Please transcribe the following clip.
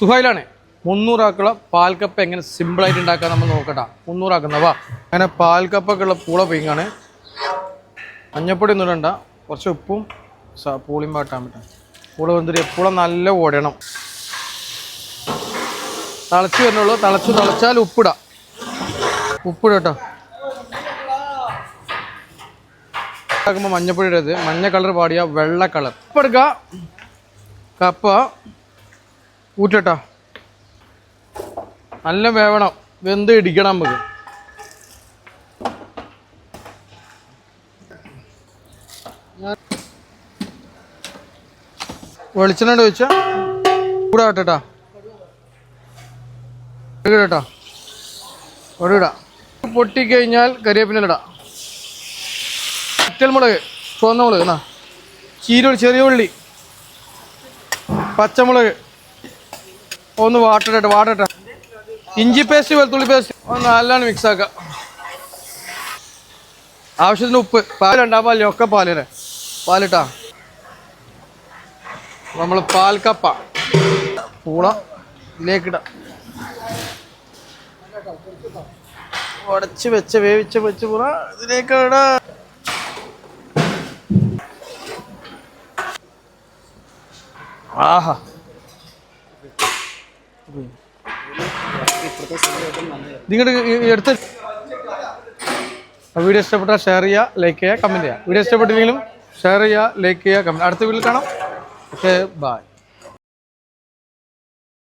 സുഹൈലാണ്. മുന്നൂറാക്കുള്ള പാൽക്കപ്പ എങ്ങനെ സിമ്പിളായിട്ട് ഉണ്ടാക്കാൻ നമ്മൾ നോക്കട്ടെ. മുന്നൂറാക്കുന്നവാ അങ്ങനെ പാൽക്കപ്പൊക്കെ ഉള്ള പൂള പെയ്യാണ് മഞ്ഞപ്പൊടി ഒന്നും ഇടണ്ട. കുറച്ച് ഉപ്പും പൂളിയും പാട്ടാൻ പറ്റും. പൂള വെന്തിരി പൂള നല്ല ഓടണം. തിളച്ച് വരുന്നുള്ളൂ തിളച്ച് തിളച്ചാൽ ഉപ്പിടാം. ഉപ്പിട കേട്ടോ ഉണ്ടാക്കുമ്പോൾ മഞ്ഞപ്പൊടി ഇടരുത്. മഞ്ഞ കളർ പാടിയ വെള്ള കളർ. ഉപ്പ് എടുക്കുക കപ്പ. ഊറ്റട്ടോ നല്ല വേവണം. വെന്ത് ഇടിക്കണം നമുക്ക്. വെളിച്ചെണ്ണ വെച്ചാ കൂടെ കേട്ടോ ഒരിടാ പൊട്ടിക്കഴിഞ്ഞാൽ കരിവേപ്പിനിടാം മുളക് ചുവന്ന മുളക് എന്നാ? ചീരുള്ളി ചെറിയ ഉള്ളി പച്ചമുളക്. ഒന്ന് വാട്ടട്ടെ വാട്ടട്ടെ ഇഞ്ചി പേസ്റ്റ് വെളുത്തുള്ളി പേസ്റ്റ് ഒന്ന് നല്ലോണം മിക്സ് ആക്കാം. ആവശ്യത്തിന് ഉപ്പ് പാൽ രണ്ടാം പാലിന് ഒക്കെ പാലിനെ. പാലിട്ടാ. നമ്മൾ പാൽക്കപ്പ. പൂള ഇതിലേക്കിടാം ഉടച്ച് വെച്ച് വേവിച്ച് വെച്ച് പൂള ഇതിലേക്ക് ഇടാ. ആഹാ. നിങ്ങളുടെ വീഡിയോ ഇഷ്ടപ്പെട്ടാൽ ഷെയർ ചെയ്യുക ലൈക്ക് ചെയ്യുക കമന്റ് ചെയ്യുക. വീഡിയോ ഇഷ്ടപ്പെട്ടില്ലെങ്കിലും ഷെയർ ചെയ്യുക ലൈക്ക് ചെയ്യുക കമന്റ് അടുത്ത വീട്ടിൽ കാണാം. Okay bye